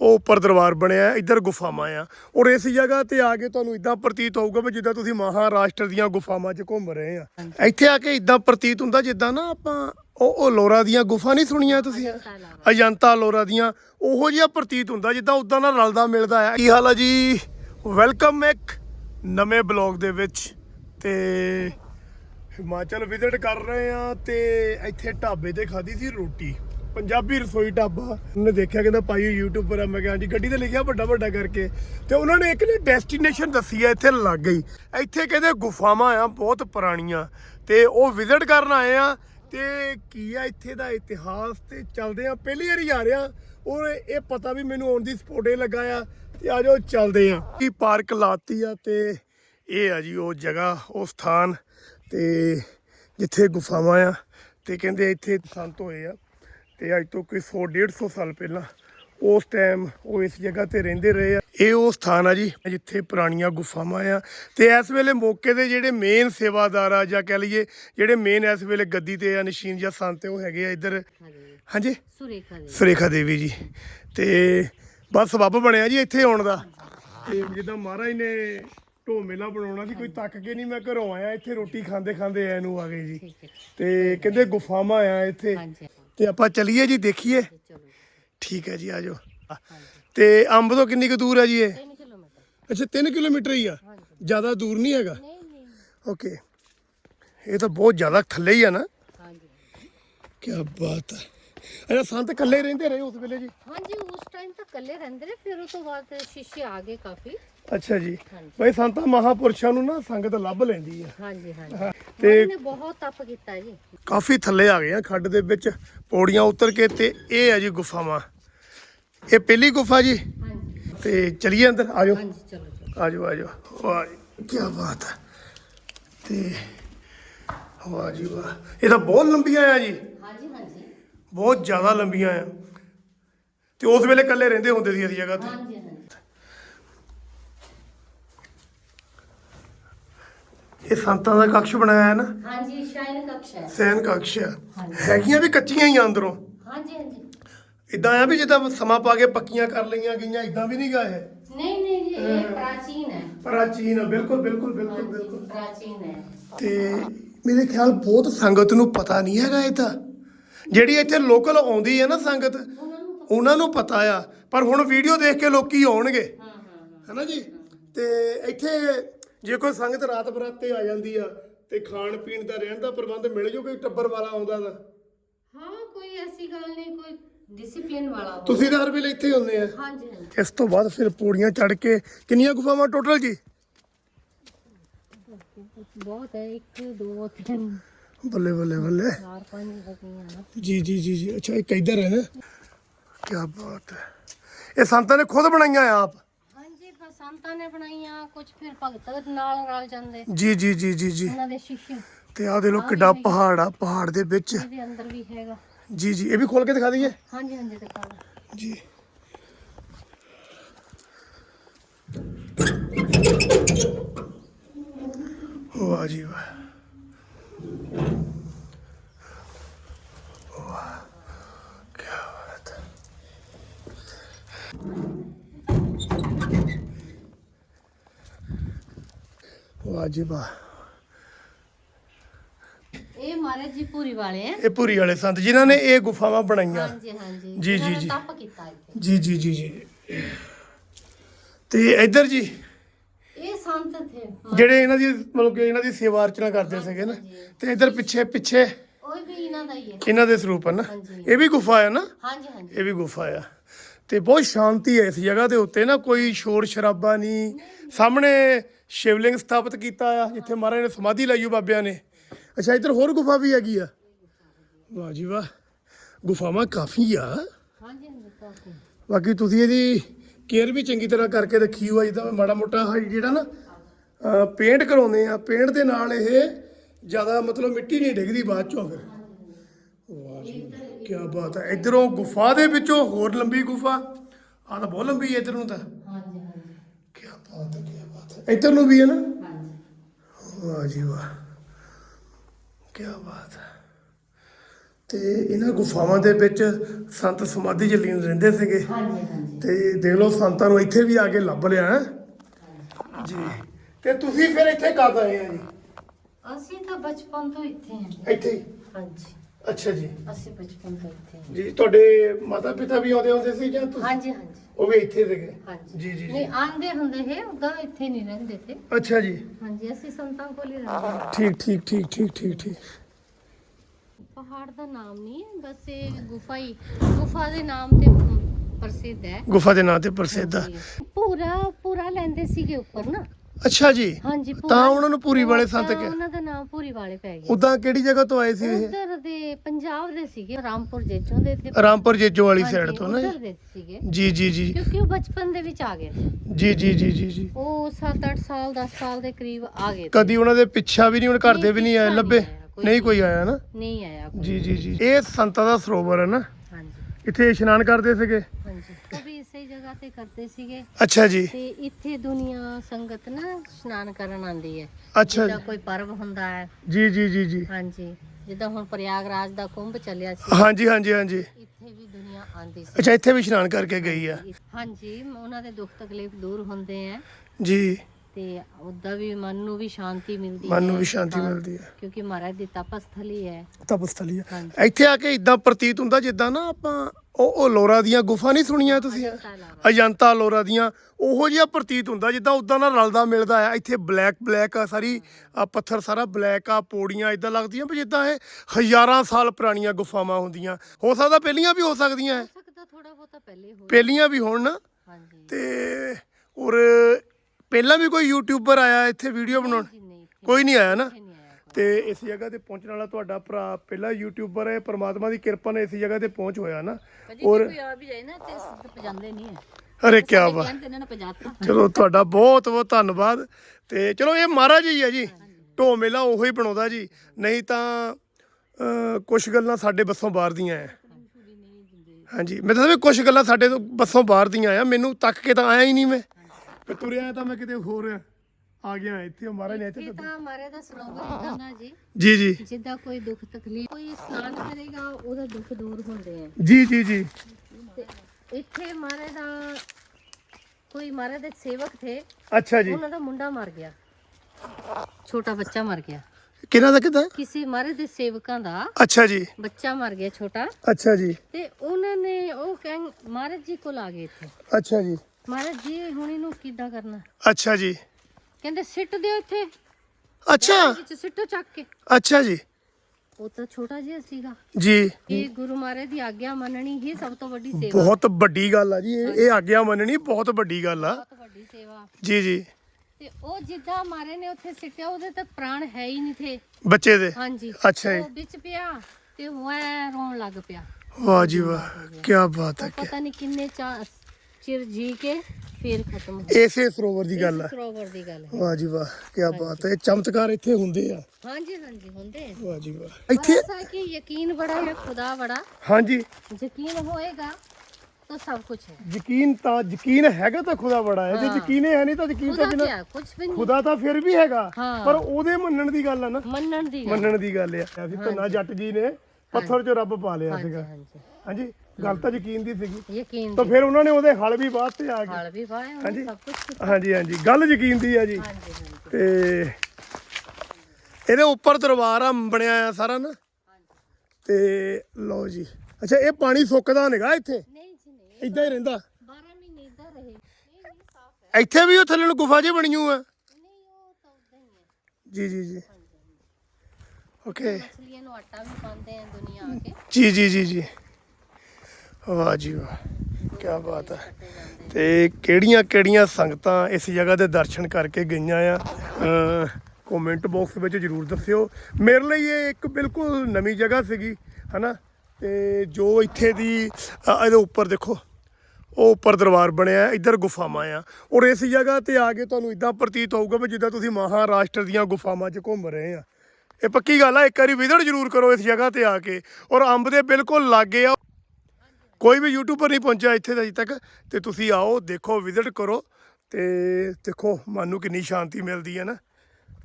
ਉਹ ਉੱਪਰ ਦਰਬਾਰ ਬਣਿਆ ਇੱਧਰ ਗੁਫਾਵਾਂ ਆ। ਔਰ ਇਸ ਜਗ੍ਹਾ ਤੇ ਆ ਕੇ ਤੁਹਾਨੂੰ ਇਦਾਂ ਪ੍ਰਤੀਤ ਹੋਊਗਾ ਵੀ ਜਿੱਦਾਂ ਤੁਸੀਂ ਮਹਾਰਾਸ਼ਟਰ ਦੀਆਂ ਗੁਫਾਵਾਂ 'ਚ ਘੁੰਮ ਰਹੇ ਆ। ਇੱਥੇ ਆ ਕੇ ਇਦਾਂ ਪ੍ਰਤੀਤ ਹੁੰਦਾ ਜਿੱਦਾਂ ਨਾ ਆਪਾਂ ਉਹ ਉਹ ਲੋਰਾ ਦੀਆਂ ਗੁਫਾ ਨਹੀਂ ਸੁਣੀਆਂ ਤੁਸੀਂ? ਅਜੰਤਾ ਲੋਰਾ ਦੀਆਂ ਉਹੋ ਜਿਹਾ ਪ੍ਰਤੀਤ ਹੁੰਦਾ ਜਿੱਦਾਂ ਉਦਾਂ ਨਾਲ ਰਲਦਾ ਮਿਲਦਾ ਆ। ਕੀ ਹਾਲ ਆ ਜੀ? ਵੈਲਕਮ ਇੱਕ ਨਵੇਂ ਬਲੌਗ ਦੇ ਵਿੱਚ ਤੇ ਹਿਮਾਚਲ ਵਿਜ਼ਿਟ ਕਰ ਰਹੇ ਆ ਤੇ ਇੱਥੇ ਢਾਬੇ ਤੇ ਖਾਧੀ ਸੀ ਰੋਟੀ। ਪੰਜਾਬੀ ਰਸੋਈ ਢਾਬਾ। ਉਹਨੇ ਦੇਖਿਆ ਕਹਿੰਦਾ ਭਾਈ ਯੂਟਿਊਬਰ ਆ। ਮੈਂ ਕਿਹਾ, ਹਾਂਜੀ, ਗੱਡੀ ਤੇ ਲਿਖਿਆ ਵੱਡਾ ਵੱਡਾ ਕਰਕੇ। ਤੇ ਉਹਨਾਂ ਨੇ ਇੱਕ ਨੇ ਡੈਸਟੀਨੇਸ਼ਨ ਦੱਸੀ ਆ, ਇੱਥੇ ਲੱਗ ਗਈ। ਇੱਥੇ ਕਹਿੰਦੇ ਗੁਫਾਵਾਂ ਆ, ਬਹੁਤ ਪੁਰਾਣੀਆਂ। ਤੇ ਉਹ ਵਿਜ਼ਿਟ ਕਰਨ ਆਏ ਆ। ਤੇ ਕੀ ਆ, ਇੱਥੇ ਦਾ ਇਤਿਹਾਸ ਤੇ ਚੱਲਦੇ ਆ। ਪਹਿਲੀ ਵਾਰੀ ਆ ਰਿਹਾ। ਔਰ ਇਹ ਪਤਾ ਵੀ ਮੈਨੂੰ ਔਨ ਦੀ ਸਪੋਰਟ ਇਹ ਲੱਗਾ ਆ। ਤੇ ਆ ਜਾਓ, ਚੱਲਦੇ ਆ। ਕੀ ਪਾਰਕ ਲਾਤੀ ਆ ਤੇ ਇਹ ਆ ਜੀ ਉਹ ਜਗ੍ਹਾ, ਉਹ ਸਥਾਨ। ਤੇ ਜਿੱਥੇ ਗੁਫਾਵਾਂ ਆ। ਤੇ ਕਹਿੰਦੇ ਇੱਥੇ ਸੰਤ ਹੋਏ ਆ। ਤੇ ਅੱਜ ਤੋਂ ਕੋਈ 100 150 ਸਾਲ ਪਹਿਲਾਂ ਉਸ ਟਾਈਮ ਉਹ ਇਸ ਜਗ੍ਹਾ ਤੇ ਰਹਿੰਦੇ ਰਹੇ ਆ। ਇਹ ਉਹ ਸਥਾਨ ਆ ਜੀ ਜਿੱਥੇ ਪੁਰਾਣੀਆਂ ਗੁਫਾਵਾਂ ਆ। ਤੇ ਇਸ ਵੇਲੇ ਮੌਕੇ ਦੇ ਜਿਹੜੇ ਮੇਨ ਸੇਵਾਦਾਰ ਆ ਜਾਂ ਕਹਿ ਲਈਏ ਜਿਹੜੇ ਮੇਨ ਇਸ ਵੇਲੇ ਗੱਦੀ ਤੇ ਆ ਨਸ਼ੀਨ ਜਾਂ ਸੰਤ ਉਹ ਹੈਗੇ ਆ ਇੱਧਰ। ਹਾਂਜੀ? ਸੁਰੇਖਾ ਦੇ ਸੁਰੇਖਾ ਦੇਵੀ ਜੀ। ਤੇ ਬਸ ਸਬੱਬ ਬਣਿਆ ਜੀ ਇੱਥੇ ਆਉਣ ਦਾ। ਤੇ ਜਿੱਦਾਂ ਮਹਾਰਾਜ ਨੇ ਢੋ ਮੇਲਾ ਬਣਾਉਣਾ ਸੀ ਕੋਈ ਤੱਕ ਕੇ ਨਹੀਂ ਮੈਂ ਘਰੋਂ ਆਇਆ ਇੱਥੇ ਰੋਟੀ ਖਾਂਦੇ ਖਾਂਦੇ ਐ ਨੂੰ ਆ ਗਏ ਜੀ। ਤੇ ਕਹਿੰਦੇ ਗੁਫਾਵਾਂ ਆ ਇੱਥੇ। ਹਾਂਜੀ। ਤੇ ਆਪਾਂ ਚੱਲੀਏ ਜੀ ਦੇਖੀਏ। ਠੀਕ ਹੈ ਜੀ ਆਜੋ ਤੇ ਅੰਬ ਤੋਂ ਕਿੰਨੀ ਕੁ ਦੂਰ ਹੈ ਜੀ ਇਹ? 3 ਕਿਲੋਮੀਟਰ। ਅੱਛਾ 3 ਕਿਲੋਮੀਟਰ ਹੀ ਆ? ਜ਼ਿਆਦਾ ਦੂਰ ਨਹੀਂ ਹੈਗਾ? ਨਹੀਂ ਨਹੀਂ। ਓਕੇ। ਇਹ ਤਾਂ ਬਹੁਤ ਜ਼ਿਆਦਾ ਥੱਲੇ ਹੀ ਆ ਨਾ। ਹਾਂਜੀ। ਕੀ ਬਾਤ ਹੈ। ਅੱਛਾ ਸੰਤ ਇਕੱਲੇ ਰਹਿੰਦੇ ਰਹੇ ਉਸ ਵੇਲੇ ਜੀ। ਹਾਂਜੀ ਉਸ ਟਾਈਮ ਤਾਂ ਇਕੱਲੇ ਰਹਿੰਦੇ ਨੇ ਫਿਰ ਉਸ ਤੋਂ ਬਾਅਦ ਸ਼ਿਸ਼ੇ ਆ ਗਏ ਕਾਫੀ। ਅੱਛਾ ਜੀ। ਹਾਂਜੀ। ਬਈ ਸੰਤਾਂ ਮਹਾਪੁਰਸ਼ਾਂ ਨੂੰ ਨਾ ਸੰਗਤ ਲੱਭ ਲੈਂਦੀ ਆ। ਹਾਂਜੀ ਹਾਂਜੀ। ਤੇ ਬਹੁਤ ਤਪ ਕੀਤਾ ਜੀ। ਕਾਫੀ ਥੱਲੇ ਆ ਗਏ ਆ ਖੱਡ ਦੇ ਵਿੱਚ ਪੌੜੀਆਂ ਉਤਰ ਕੇ ਤੇ ਇਹ ਹੈ ਜੀ ਗੁਫਾਵਾਂ। ਇਹ ਪਹਿਲੀ ਗੁਫਾ ਜੀ? ਹਾਂਜੀ। ਤੇ ਚਲਿਏ ਅੰਦਰ ਆਜੋ। ਹਾਂਜੀ ਚਲੋ ਚਲੋ। ਆਜੋ ਆਜੋ। ਵਾਹ ਕੀ ਬਾਤ ਹੈ ਤੇ ਵਾਹ ਜੀ ਵਾਹ। ਇਹ ਤਾਂ ਬਹੁਤ ਲੰਬੀਆਂ ਆ ਜੀ। ਬਹੁਤ ਜ਼ਿਆਦਾ ਲੰਬੀਆਂ ਆ। ਤੇ ਉਸ ਵੇਲੇ ਇਕੱਲੇ ਰਹਿੰਦੇ ਹੁੰਦੇ ਸੀ ਇਸ ਜਗ੍ਹਾ ਤੇ। ਹਾਂਜੀ ਇਹ ਸੰਤਾਂ ਦਾ ਕਕਸ਼ ਬਣਾਇਆ ਹੈ ਨਾ? ਹਾਂਜੀ ਸ਼ਾਇਨ ਕਕਸ਼ ਹੈ। ਸੈਨ ਕਕਸ਼ ਆ ਹੈਗੀਆਂ ਵੀ ਕੱਚੀਆਂ ਹੀ ਆ ਅੰਦਰੋਂ? ਹਾਂਜੀ ਹਾਂਜੀ। ਇਦਾਂ ਆ ਵੀ ਜਿੱਦਾਂ ਸਮਾਂ ਪਾ ਕੇ ਪੱਕੀਆਂ ਕਰ ਲਈਆਂ ਗਈਆਂ ਇਦਾਂ ਵੀ ਨਹੀਂ ਗਏ ਨਹੀਂ ਨਹੀਂ ਜੀ ਇਹ ਪ੍ਰਾਚੀਨ ਹੈ। ਪ੍ਰਾਚੀਨ ਆ ਬਿਲਕੁਲ ਬਿਲਕੁਲ ਬਿਲਕੁਲ ਬਿਲਕੁਲ। ਪ੍ਰਾਚੀਨ ਹੈ। ਤੇ ਮੇਰੇ ਖਿਆਲ ਬਹੁਤ ਸੰਗਤ ਨੂੰ ਪਤਾ ਨਹੀਂ ਹੈਗਾ ਇਹ ਤਾਂ। ਜਿਹੜੀ ਇੱਥੇ ਲੋਕਲ ਆਉਂਦੀ ਹੈ ਨਾ ਸੰਗਤ ਉਹਨਾਂ ਨੂੰ ਪਤਾ ਆ। ਪਰ ਹੁਣ ਵੀਡੀਓ ਦੇਖ ਕੇ ਲੋਕੀ ਆਉਣਗੇ। ਹਾਂ ਹਾਂ ਹੈਨਾ ਜੀ? ਤੇ ਇੱਥੇ ਜੇ ਕੋਈ ਸੰਗਤ ਰਾਤ ਬਰਾਤੇ ਆ ਜਾਂਦੀ ਆ ਤੇ ਖਾਣ ਪੀਣ ਦਾ ਰਹਿਣ ਦਾ ਪ੍ਰਬੰਧ ਮਿਲ ਜੂ ਕੋਈ? ਟੱਬਰ ਵਾਲਾ ਆਉਂਦਾ ਤਾਂ? ਹਾਂ ਕੋਈ ਐਸੀ ਗੱਲ ਨਹੀਂ ਕੋਈ ਡਿਸਪਲਿਨ ਵਾਲਾ ਤੁਸੀਂ ਤਾਂ ਹਰ ਵੇਲੇ ਇੱਥੇ ਹੀ ਹੁੰਦੇ ਆ। ਹਾਂਜੀ ਹਾਂਜੀ। ਇਸ ਤੋਂ ਬਾਅਦ ਫਿਰ ਪੌੜੀਆਂ ਚੜ ਕੇ ਕਿੰਨੀਆਂ ਗੁਫਾਵਾਂ ਟੋਟਲ ਜੀ? ਬਹੁਤ ਹੈ 1 2 3 ਬੱਲੇ ਬੱਲੇ ਬੱਲੇ। 4 5 ਬਕੀਆਂ ਨਾ ਜੀ ਜੀ ਜੀ ਜੀ। ਅੱਛਾ ਇੱਕ ਇੱਧਰ ਹੈ ਨਾ। ਕੀ ਬਾਤ ਹੈ। ਇਹ ਸੰਤਾਂ ਨੇ ਖੁਦ ਬਣਾਈਆਂ ਆ ਆਪ? ਹਾਂਜੀ ਪਰ ਸੰਤਾਂ ਨੇ ਬਣਾਈਆਂ ਕੁਝ ਫਿਰ ਭਗਤ ਨਾਲ ਰਲ ਜਾਂਦੇ। ਜੀ ਜੀ ਜੀ ਜੀ ਜੀ। ਉਹਨਾਂ ਦੇ ਸ਼ਿਸ਼ੇ। ਤੇ ਆਹ ਦੇ ਲੋ ਕਿੱਡਾ ਪਹਾੜ ਆ ਪਹਾੜ ਦੇ ਵਿੱਚ। ਇਹਦੇ ਅੰਦਰ ਵੀ ਹੈਗਾ। ਜੀ ਜੀ ਇਹ ਵੀ ਖੋਲ ਕੇ ਦਿਖਾ ਦਈਏ? ਹਾਂਜੀ ਹਾਂਜੀ ਦਿਖਾਓ ਜੀ। ਵਾਹ ਜੀ ਵਾਹ। ਵਾਹ। ਇਹ ਮਹਾਰਾਜ ਜੀ ਪੂਰੀ ਵਾਲੇ ਹੈ ਇਹ ਪੁਰੀ ਵਾਲੇ ਸੰਤ ਜਿਨ੍ਹਾਂ ਨੇ ਇਹ ਗੁਫਾਵਾਂ ਬਣਾਈਆਂ। ਹਾਂਜੀ ਹਾਂਜੀ। ਜੀ, ਜੀ, ਜੀ। ਤਪ ਕੀਤਾ ਜੀ ਜੀ ਜੀ ਜੀ। ਤੇ ਇੱਧਰ ਜੀ ਸੰਤ ਥੇ। ਜਿਹੜੇ ਇਹਨਾਂ ਦੀ ਮਤਲਬ ਕਿ ਇਹਨਾਂ ਦੀ ਸੇਵਾ ਅਰਚਨਾ ਕਰਦੇ ਸੀਗੇ ਨਾ ਤੇ ਇੱਧਰ ਪਿੱਛੇ ਪਿੱਛੇ ਉਹ ਵੀ ਇਹਨਾਂ ਦਾ ਹੀ ਹੈ। ਇਹਨਾਂ ਦੇ ਸਰੂਪ ਹਨ ਨਾ। ਇਹ ਵੀ ਗੁਫਾ ਹੈ ਨਾ? ਹਾਂਜੀ ਹਾਂਜੀ। ਇਹ ਵੀ ਗੁਫਾ ਆ। ਤੇ ਬਹੁਤ ਸ਼ਾਂਤੀ ਹੈ ਇਸ ਜਗ੍ਹਾ ਦੇ ਉੱਤੇ ਨਾ ਕੋਈ ਸ਼ੋਰ ਸ਼ਰਾਬਾ ਨਹੀਂ। ਸਾਹਮਣੇ ਸ਼ਿਵਲਿੰਗ ਸਥਾਪਿਤ ਕੀਤਾ ਆ ਜਿੱਥੇ ਮਹਾਰਾਜ ਨੇ ਸਮਾਧੀ ਲਾਈ ਓ ਬਾਬਿਆਂ ਨੇ। ਅੱਛਾ ਇੱਧਰ ਹੋਰ ਗੁਫਾ ਵੀ ਹੈਗੀ ਆ? ਵਾਹ ਜੀ ਵਾਹ। ਗੁਫਾਵਾਂ ਕਾਫੀ ਆ। ਹਾਂਜੀ ਹਾਂਜੀ ਕਾਫੀ। ਬਾਕੀ ਤੁਸੀਂ ਇਹਦੀ ਕੇਅਰ ਵੀ ਚੰਗੀ ਤਰ੍ਹਾਂ ਕਰਕੇ ਰੱਖੀ ਹੋਆ ਜਿੱਦਾਂ ਮਾੜਾ ਮੋਟਾ ਜਿਹੜਾ ਨਾ ਪੇਂਟ ਕਰਾਉਂਦੇ ਆ। ਪੇਂਟ ਦੇ ਨਾਲ ਇਹ ਜ਼ਿਆਦਾ ਮਤਲਬ ਮਿੱਟੀ ਨਹੀਂ ਡਿੱਗਦੀ ਬਾਅਦ ਚੋਂ ਫਿਰ। ਵਾਹ ਜੀ ਕੀ ਬਾਤ ਹੈ ਇਧਰੋਂ ਗੁਫਾ ਦੇ ਵਿੱਚੋਂ ਹੋਰ ਲੰਬੀ ਗੁਫਾ। ਆਹ ਤਾਂ ਬਹੁਤ ਲੰਬੀ ਹੈ ਇਧਰ ਨੂੰ ਤਾਂ। ਹਾਂਜੀ ਹਾਂਜੀ। ਕੀ ਬਾਤ ਹੈ ਕੀ ਬਾਤ ਹੈ ਇਧਰ ਨੂੰ ਵੀ ਹੈ ਨਾ? ਹਾਂਜੀ। ਵਾਹ ਜੀ ਵਾਹ। ਕੀ ਬਾਤ ਹੈ ਤੇ ਇਹਨਾਂ ਗੁਫਾਵਾਂ ਦੇ ਵਿੱਚ ਸੰਤ ਸਮਾਧੀ ਚ ਲੀਨ ਰਹਿੰਦੇ ਸੀਗੇ। ਹਾਂਜੀ ਹਾਂਜੀ। ਤੇ ਦੇਖ ਲਓ ਸੰਤਾਂ ਨੂੰ ਇੱਥੇ ਵੀ ਆ ਕੇ ਲੱਭ ਲਿਆ ਹੈਂ। ਜੀ। ਤੇ ਤੁਸੀਂ ਫਿਰ ਇੱਥੇ ਕਦ ਆਏ ਆ ਜੀ? ਅਸੀਂ ਤਾਂ ਬਚਪਨ ਤੋਂ ਇੱਥੇ ਹਾਂ ਇੱਥੇ ਹੀ? ਹਾਂਜੀ। ਅੱਛਾ ਜੀ। ਅਸੀਂ ਬਚਪਨ ਤੋਂ ਇੱਥੇ ਹਾਂ ਜੀ ਤੁਹਾਡੇ ਮਾਤਾ ਪਿਤਾ ਵੀ ਆਉਂਦੇ ਹੁੰਦੇ ਸੀ ਜਾਂ ਤੁਸੀਂ? ਹਾਂਜੀ ਹਾਂਜੀ। ਉਹ ਵੀ ਇੱਥੇ ਸੀਗੇ? ਹਾਂਜੀ। ਜੀ, ਜੀ, ਜੀ। ਨਹੀਂ ਆਂਦੇ ਹੁੰਦੇ ਹੈ ਉਦਾਂ ਇੱਥੇ ਨਹੀਂ ਰਹਿੰਦੇ ਤੇ। ਅੱਛਾ ਜੀ। ਹਾਂਜੀ ਅਸੀਂ ਸੰਤਾਂ ਕੋਲ ਹੀ ਰਹਿੰਦੇ ਠੀਕ ਠੀਕ ਠੀਕ ਠੀਕ ਠੀਕ ਠੀਕ। ਪਹਾੜ ਦਾ ਨਾਮ ਨਹੀਂ ਹੈ ਬਸ ਇਹ ਗੁਫਾ ਹੀ ਗੁਫਾ ਦੇ ਨਾਮ ਤੇ ਪ੍ਰਸਿੱਧ ਹੈ। ਗੁਫਾ ਦੇ ਨਾਂ ਤੇ ਪ੍ਰਸਿੱਧ ਆ। ਪੂਰਾ ਪੂਰਾ ਲੈਂਦੇ ਸੀਗੇ ਉੱਪਰ ਨਾ। ਅੱਛਾ ਜੀ। ਹਾਂਜੀ ਤਾਂ ਉਹਨਾਂ ਨੂੰ ਪੂਰੀ ਵਾਲੇ ਸੰਤ ਤਾਂ ਕਿਹਾ। ਉਹਨਾਂ ਦਾ ਨਾਮ ਪੂਰੀ ਵਾਲੇ ਪੈ ਗਿਆ। ਉਦਾਂ ਕਿਹੜੀ ਜਗ੍ਹਾ ਤੋਂ ਆਏ ਸੀ ਇਹ? ਉਧਰ ਦੇ ਪੰਜਾਬ ਦੇ ਸੀਗੇ ਰਾਮਪੁਰ ਜੇਜੋਂ ਦੇ ਤੇ ਰਾਮਪੁਰ ਜੇਜੋ ਵਾਲੀ ਸਾਈਡ ਤੋਂ ਨਾ ਉੱਧਰ ਦੇ ਸੀਗੇ। ਜੀ ਜੀ ਜੀ। ਕਿਉਂਕਿ ਉਹ ਬਚਪਨ ਦੇ ਵਿੱਚ ਆ ਗਏ। ਸੀ। ਜੀ ਜੀ ਜੀ ਜੀ ਜੀ। ਉਹ 7-8 ਸਾਲ 10 ਸਾਲ ਦੇ ਕਰੀਬ ਆ ਗਏ। ਸੀ। ਕਦੀ ਉਹਨਾਂ ਦੇ ਪਿੱਛਾ ਵੀ ਨਹੀਂ ਹੁਣ ਘਰ ਦੇ ਵੀ ਨਹੀਂ ਆਏ ਲੱਭੇ। ਨਹੀਂ ਕੋਈ ਆਇਆ ਨਾ? ਨਹੀਂ ਆਇਆ ਕੋਈ। ਜੀ ਜੀ ਜੀ। ਇਹ ਸੰਤਾਂ ਦਾ ਸਰੋਵਰ ਹੈ ਨਾ? ਹਾਂਜੀ। ਇੱਥੇ ਇਸ਼ਨਾਨ ਕਰਦੇ ਸੀਗੇ? ਹਾਂਜੀ। ਉਹ ਵੀ ਇਸੇ ਜਗ੍ਹਾ ਤੇ ਕਰਦੇ ਸੀਗੇ। ਅੱਛਾ ਜੀ। ਤੇ ਇੱਥੇ ਦੁਨੀਆ ਸੰਗਤ ਨਾ ਇਸ਼ਨਾਨ ਕਰਨ ਆਉਂਦੀ ਹੈ। ਅੱਛਾ ਜਿੱਦਾਂ ਜੀ। ਕੋਈ ਪਰਵ ਹੁੰਦਾ ਹੈ। ਜੀ ਜੀ ਜੀ ਜੀ। ਹਾਂਜੀ। ਜਿੱਦਾਂ ਹੁਣ ਪ੍ਰਯਾਗਰਾਜ ਦਾ ਕੁੰਭ ਚੱਲਿਆ ਸੀ। ਹਾਂਜੀ ਹਾਂਜੀ ਹਾਂਜੀ। ਇੱਥੇ ਵੀ ਦੁਨੀਆ ਆਉਂਦੀ ਸੀ। ਅੱਛਾ ਇੱਥੇ ਵੀ ਇਸ਼ਨਾਨ ਕਰਕੇ ਗਈ ਆ। ਹਾਂਜੀ। ਉਹਨਾਂ ਦੇ ਦੁੱਖ ਤਕਲੀਫ ਦੂਰ ਹੁੰਦੇ ਆ। ਜੀ। ਤੇ ਉਦਾਂ ਵੀ ਮਨ ਨੂੰ ਵੀ ਸ਼ਾਂਤੀ ਮਿਲਦੀ ਮਨ ਨੂੰ ਹੈ। ਵੀ ਸ਼ਾਂਤੀ ਹਾਂ, ਮਿਲਦੀ ਹੈ। ਕਿਉਂਕਿ ਮਹਾਰਾਜ ਦੀ ਤਪਸਥਲੀ ਹੈ। ਤਪਸਥਲੀ ਹਾਂਜੀ। ਇੱਥੇ ਆ ਕੇ ਇਦਾਂ ਪ੍ਰਤੀਤ ਹੁੰਦਾ ਜਿੱਦਾਂ ਨਾ ਆਪਾਂ ਉਹ ਉਹ ਲੋਰਾ ਦੀਆਂ ਗੁਫਾ ਨਹੀਂ ਸੁਣੀਆਂ ਤੁਸੀਂ? ਅਜੰਤਾ ਲੋਰਾ। ਦੀਆਂ। ਉਹੋ ਜਿਹਾ ਪ੍ਰਤੀਤ ਹੁੰਦਾ ਜਿੱਦਾਂ ਉਦਾਂ ਨਾਲ ਰਲਦਾ ਮਿਲਦਾ ਆ ਇੱਥੇ ਬਲੈਕ ਬਲੈਕ ਆ ਸਾਰੀ। ਆ ਪੱਥਰ ਸਾਰਾ ਬਲੈਕ ਆ ਪੌੜੀਆਂ ਇਦਾਂ ਲੱਗਦੀਆਂ ਵੀ ਜਿੱਦਾਂ ਇਹ ਹਜ਼ਾਰਾਂ ਸਾਲ ਪੁਰਾਣੀਆਂ ਗੁਫਾਵਾਂ ਹੁੰਦੀਆਂ। ਹੋ ਸਕਦਾ ਪਹਿਲੀਆਂ ਵੀ ਹੋ ਸਕਦੀਆਂ ਹੋ। ਸਕਦਾ ਥੋੜਾ ਬਹੁਤਾ ਪਹਿਲੇ ਹੋ ਪਹਿਲੀਆਂ ਵੀ ਹੋਣ ਨਾ। ਹਾਂਜੀ। ਤੇ ਔਰ ਪਹਿਲਾਂ ਵੀ ਕੋਈ ਯੂਟਿਊਬਰ ਆਇਆ ਇੱਥੇ ਵੀਡੀਓ ਬਣਾਉਣ? ਕੋਈ ਨਹੀਂ ਆਇਆ ਨਾ। ਤੇ ਇਸ ਜਗ੍ਹਾ ਤੇ ਪਹੁੰਚਣ ਵਾਲਾ ਤੁਹਾਡਾ ਭਰਾ ਪਹਿਲਾ ਯੂਟਿਊਬਰ ਹੈ ਪ੍ਰਮਾਤਮਾ ਦੀ ਕਿਰਪਾ ਨਾਲ ਇਸ ਜਗ੍ਹਾ ਤੇ ਪਹੁੰਚ ਹੋਇਆ ਨਾ। ਔਰ ਕੋਈ ਆ ਵੀ ਜਾਏ ਨਾ ਤੇ ਸਿੱਧ ਪਜਾਂਦੇ ਨਹੀਂ ਹੈ। ਅਰੇ ਕੀ ਬਾਤ। ਚਲੋ ਤੁਹਾਡਾ ਬਹੁਤ ਬਹੁਤ ਧੰਨਵਾਦ। ਤੇ ਚਲੋ ਇਹ ਮਹਾਰਾਜ ਹੀ ਹੈ ਜੀ। ਢੋ ਮੇਲਾ ਉਹੋ ਹੀ ਬਣਾਉਂਦਾ ਜੀ। ਨਹੀਂ ਤਾਂ ਕੁਝ ਗੱਲਾਂ ਸਾਡੇ ਬੱਸੋਂ ਬਾਹਰ ਦੀਆਂ ਆ ਹਾਂਜੀ ਮੈਂ ਤਾਂ ਕੁਝ ਗੱਲਾਂ ਸਾਡੇ ਤੋਂ ਬੱਸੋਂ ਬਾਹਰ ਦੀਆਂ ਆ। ਮੈਨੂੰ ਤੱਕ ਕੇ ਤਾਂ ਆਇਆ ਹੀ ਨਹੀਂ ਮੈਂ। ਤੇ ਤੁਰਿਆ ਤਾਂ ਮੈਂ ਕਿਤੇ ਹੋਰ ਆ ਗਿਆ ਇੱਥੇ ਮਹਾਰਾਜ ਨੇ ਇੱਥੇ ਇਹ ਤਾਂ ਮਾਰੇ ਦਾ ਸਰੋਵਰ ਹੁੰਦਾ ਨਾ ਜੀ। ਜੀ ਜੀ। ਜਿੱਦਾਂ ਕੋਈ ਦੁੱਖ ਤਕਲੀਫ ਕੋਈ ਇਸਨਾਨ ਕਰੇਗਾ ਉਹਦਾ ਦੁੱਖ ਦੂਰ ਹੁੰਦੇ ਆ। ਜੀ ਜੀ ਜੀ। ਤੇ ਇੱਥੇ ਮਾਰੇ ਦਾ ਕੋਈ ਮਾਰੇ ਦੇ ਸੇਵਕ ਥੇ ਅੱਛਾ ਜੀ। ਉਹਨਾਂ ਦਾ ਮੁੰਡਾ ਮਰ ਗਿਆ। ਛੋਟਾ ਬੱਚਾ ਮਰ ਗਿਆ। ਕਿਹਨਾਂ ਦਾ ਕਿਦਾਂ ਕਿਸੇ ਮਾਰੇ ਦੇ ਸੇਵਕਾਂ ਦਾ ਅੱਛਾ ਜੀ। ਬੱਚਾ ਮਰ ਗਿਆ ਛੋਟਾ। ਅੱਛਾ ਜੀ। ਤੇ ਉਹਨਾਂ ਨੇ ਉਹ ਕਹਿੰ ਮਹਾਰਾਜ ਜੀ ਕੋਲ ਆ ਗਏ ਇੱਥੇ। ਅੱਛਾ ਜੀ। ਮਹਾਰਾਜ ਜੀ ਹੁਣ ਇਹਨੂੰ ਕਿੱਦਾਂ ਕਰਨਾ? ਅੱਛਾ ਜੀ। ਕਹਿੰਦੇ ਸਿੱਟ ਦਿਓ ਇੱਥੇ। ਅੱਛਾ। ਵਿੱਚ ਸਿੱਟੋ ਚੱਕ ਕੇ। ਅੱਛਾ ਜੀ। ਉਹ ਤਾਂ ਛੋਟਾ ਜਿਹਾ ਸੀਗਾ। ਜੀ। ਇਹ ਗੁਰੂ ਮਹਾਰਾਜ ਦੀ ਆਗਿਆ ਮੰਨਣੀ ਹੀ ਸਭ ਤੋਂ ਵੱਡੀ ਸੇਵਾ। ਬਹੁਤ ਵੱਡੀ ਗੱਲ ਆ ਜੀ ਇਹ ਇਹ ਆਗਿਆ ਮੰਨਣੀ ਬਹੁਤ ਵੱਡੀ ਗੱਲ ਆ। ਬਹੁਤ ਵੱਡੀ ਸੇਵਾ। ਜੀ ਜੀ। ਤੇ ਉਹ ਜਿੱਦਾਂ ਮਾਰੇ ਨੇ ਉੱਥੇ ਸਿੱਟਿਆ ਉਹਦੇ ਤਾਂ ਪ੍ਰਾਣ ਹੈ ਹੀ ਨਹੀਂ ਥੇ। ਬੱਚੇ ਦੇ? ਹਾਂਜੀ। ਅੱਛਾ ਜੀ। ਉਹ ਵਿੱਚ ਪਿਆ ਤੇ ਉਹ ਐਂ ਰੋਣ ਲੱਗ ਪਿਆ। ਵਾਹ ਜੀ ਵਾਹ ਕੀ ਬਾਤ ਹੈ ਪਤਾ ਨਹੀਂ ਕਿੰਨੇ ਚਾ- ਚਿਰ ਜੀ ਕੇ ਫੇਰ ਖਤਮ ਹੋ ਇਸੇ ਸਰੋਵਰ ਦੀ ਗੱਲ ਆ। ਸਰੋਵਰ ਦੀ ਗੱਲ ਹੈ। ਵਾਹ ਜੀ ਵਾਹ ਕੀ ਬਾਤ ਹੈ। ਇਹ ਚਮਤਕਾਰ ਇੱਥੇ ਹੁੰਦੇ ਆ। ਹਾਂਜੀ ਹਾਂਜੀ ਹੁੰਦੇ ਆ। ਵਾਹ ਜੀ ਵਾਹ। ਇੱਥੇ ਬਸ ਕਿ ਯਕੀਨ ਬੜਾ ਹੈ ਖੁਦਾ ਬੜਾ? ਹਾਂਜੀ। ਯਕੀਨ ਹੋਏਗਾ ਤਾਂ ਸਭ ਕੁਝ ਹੈ। ਯਕੀਨ ਤਾਂ ਯਕੀਨ ਹੈਗਾ ਤਾਂ ਖੁਦਾ ਬੜਾ ਹੈ। ਜੇ। ਯਕੀਨ ਹੀ ਨਹੀਂ ਤਾਂ ਯਕੀਨ ਖੁਦਾ ਤਾਂ ਬਿਨਾਂ ਕਿਆ ਕੁਝ ਵੀ ਨਹੀਂ। ਖੁਦਾ ਤਾਂ ਫਿਰ ਵੀ ਹੈਗਾ। ਹਾਂ। ਪਰ ਉਹਦੇ ਮੰਨਣ ਦੀ ਗੱਲ ਆ ਨਾ। ਮੰਨਣ ਦੀ ਗੱਲ। ਮੰਨਣ ਦੀ ਗੱਲ ਆ। ਵੀ ਧੰਨਾ ਜੱਟ ਜੀ ਨੇ ਪੱਥਰ 'ਚ ਰੱਬ ਪਾ ਲਿਆ ਹਾਂਜੀ ਸੀਗਾ। ਹਾਂਜੀ। ਹਾਂਜੀ। ਗੱਲ ਤਾਂ ਯਕੀਨ ਦੀ ਸੀਗੀ। ਯਕੀਨ ਤਾਂ ਫਿਰ ਉਹਨਾਂ ਨੇ ਉਹਦੇ ਹਲ ਵੀ ਬਾਅਦ ਤੇ ਆ ਗਏ। ਹਾਲ ਵੀ ਵਾਏ ਹਾਂਜੀ। ਸਭ ਕੁਝ ਹਾਂਜੀ ਹਾਂਜੀ। ਗੱਲ ਯਕੀਨ ਦੀ ਆ ਜੀ। ਹਾਂਜੀ ਹਾਂਜੀ। ਤੇ ਇਹਦੇ ਉੱਪਰ ਦਰਬਾਰ ਆ ਬਣਿਆ ਆ ਸਾਰਾ ਨਾ। ਤੇ ਲਓ ਜੀ। ਅੱਛਾ ਇਹ ਪਾਣੀ ਸੁੱਕਦਾ ਨਹੀਂਗਾ ਇੱਥੇ? ਨਹੀਂ ਜੀ ਨਹੀਂ। ਇਦਾਂ ਹੀ ਰਹਿੰਦਾ। 12 ਮਹੀਨੇ ਇਦਾਂ ਰਹੇ। ਨਹੀਂ ਨਹੀਂ ਸਾਫ਼ ਹੈ। ਇੱਥੇ ਵੀ ਉਹ ਥੱਲੇ ਨੂੰ ਗੁਫਾ ਜੀ ਬਣੀ ਹੋਈ ਆ? ਨਹੀਂ ਉਹ ਤਾਂ ਉਦਾਂ ਹੀ ਹੈ। ਜੀ ਜੀ ਜੀ। ਓਕੇ। ਮਛਲੀਆਂ ਨੂੰ ਆਟਾ ਵੀ ਪਾਉਂਦੇ ਆ ਦੁਨੀਆ ਆ ਕੇ। ਜੀ ਜੀ ਜੀ ਜੀ। ਵਾਹ ਜੀ ਵਾਹ ਕੀ ਬਾਤ ਹੈ ਤੇ ਕਿਹੜੀਆਂ ਕਿਹੜੀਆਂ ਸੰਗਤਾਂ ਇਸ ਜਗ੍ਹਾ ਦੇ ਦਰਸ਼ਨ ਕਰਕੇ ਗਈਆਂ ਆ? ਕਮੈਂਟ ਬਾਕਸ ਵਿੱਚ ਜਰੂਰ ਦੱਸਿਓ। ਮੇਰੇ ਲਈ ਇਹ ਇੱਕ ਬਿਲਕੁਲ ਨਵੀਂ ਜਗ੍ਹਾ ਸੀਗੀ, ਹਨਾ? ਤੇ ਜੋ ਇੱਥੇ ਦੀ ਇਹਦੇ ਉੱਪਰ ਦੇਖੋ, ਉਹ ਉੱਪਰ ਦਰਬਾਰ ਬਣਿਆ, ਇੱਧਰ ਗੁਫਾਵਾਂ ਆ। ਔਰ ਇਸ ਜਗ੍ਹਾ ਤੇ ਆ ਕੇ ਤੁਹਾਨੂੰ ਇਦਾਂ ਪ੍ਰਤੀਤ ਹੋਊਗਾ ਵੀ ਜਿੱਦਾਂ ਤੁਸੀਂ ਮਹਾਰਾਸ਼ਟਰ ਦੀਆਂ ਗੁਫਾਵਾਂ 'ਚ ਘੁੰਮ ਰਹੇ ਆ। ਇਹ ਪੱਕੀ ਗੱਲ ਆ, ਇੱਕ ਵਾਰੀ ਵਿਜ਼ਿਟ ਜ਼ਰੂਰ ਕਰੋ ਇਸ ਜਗ੍ਹਾ ਤੇ ਆ ਕੇ। ਔਰ ਅੰਬ ਦੇ ਬਿਲਕੁਲ ਲਾਗੇ ਆ ਕੋਈ ਵੀ ਯੂਟਿਊਬਰ ਨਹੀਂ ਪਹੁੰਚਿਆ ਇੱਥੇ ਅਜੇ ਤੱਕ, ਤੇ ਤੁਸੀਂ ਆਓ, ਦੇਖੋ ਵਿਜ਼ਿਟ ਕਰੋ, ਤੇ ਦੇਖੋ, ਮਨ ਨੂੰ ਕਿੰਨੀ ਸ਼ਾਂਤੀ ਮਿਲਦੀ ਹੈ ਨਾ।